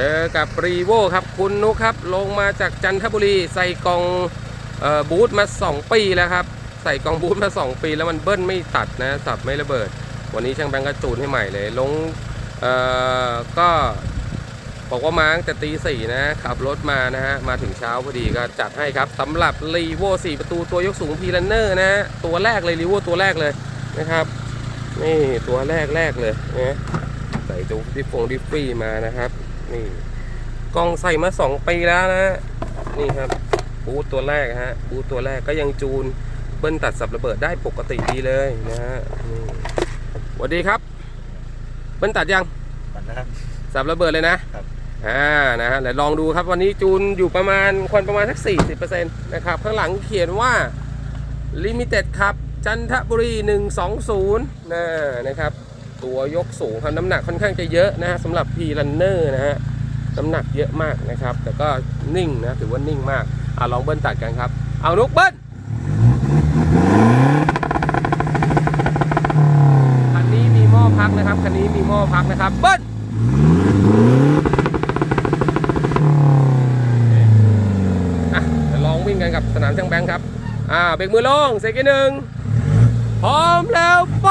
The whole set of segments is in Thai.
เจอกับรีโวครับคุณนุครับ ลงมาจากจันทบุรีใส่กล่องออบูทมา 2 ปีแล้วครับ ใส่กล่องบูทมา 2 ปีแล้วมันเบิ้ลไม่ตัดนะสับไม่ระเบิด วันนี้ช่างแบงก์ก็จูนให้ใหม่เลย ลงเอ่อก็บอกว่ามาตั้งแต่ตีสี่นะขับรถมานะฮะ มาถึงเช้าพอดีก็จัดให้ครับสำหรับรีโว4ประตูตัวยกสูงพีลันเนอร์นะ ตัวแรกเลยรีโวตัวแรกเลยนะครับ นี่ตัวแรกแรกเลยนะใส่ดูดิฟฟงดิฟฟี่มานะครับ นี่กล้องใส่มา2ปีแล้วนะนี่ครับบูทตัวแรกฮะบูทตัวแรกก็ยังจูนเบิ้ลตัดสับระเบิดได้ปกติดีเลยนะฮะนี่สวัสดีครับ เบิ้ลตัดยังปัดนะครับสับระเบิดเลยนะครับอ่านะฮะเดี๋ยวลองดูครับวันนี้จูนอยู่ประมาณควันประมาณสัก 40%นะครับข้างหลังเขียนว่า Limited ครับ จันทบุรี 120นะนะครับ ตัวยกสูงครับน้ำหนักค่อนข้างจะเยอะนะฮะสำหรับ P Runner นะฮะน้ำหนักเยอะมากนะครับ แต่ก็นิ่งนะถือว่านิ่งมากอะลองเบิ้ลตัดกันครับ เอานุกเบิ้ลคันนี้มีหม้อพักนะครับคันนี้มีหม้อพักนะครับเบิ้ลอะเดี๋ยวลองวิ่งกันกับสนามช่างแบงค์ครับอ่าเบรกมือลงเซกหนึ่งพร้อมแล้วไป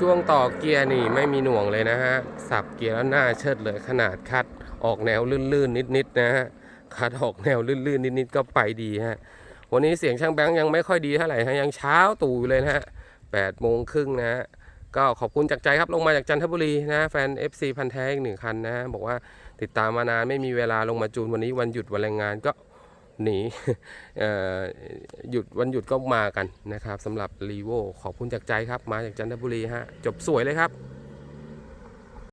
ช่วงต่อเกียร์นี่ไม่มีหน่วงเลยนะฮะ สับเกียร์แล้วหน้าเชิดเลยขนาดคัดออกแนวลื่นๆนิดๆนะฮะ คัดออกแนวลื่นๆนิดๆก็ไปดีฮะ วันนี้เสียงช่างแบงค์ยังไม่ค่อยดีเท่าไหร่ฮะยังเช้าตู่อยู่เลยนะฮะแปดโมงครึ่งนะฮะก็ขอบคุณจากใจครับลงมาจากจันทบุรีนะแฟน FC พันธ์แท้อีกหนึ่งคันนะบอกว่าติดตามมานานไม่มีเวลาลงมาจูนวันนี้วันหยุดวันแรงงานก็ หนีหยุดวันหยุดก็มากันนะครับสำหรับรีโวขอบคุณจากใจครับ มาจากจันทบุรีฮะจบสวยเลยครับ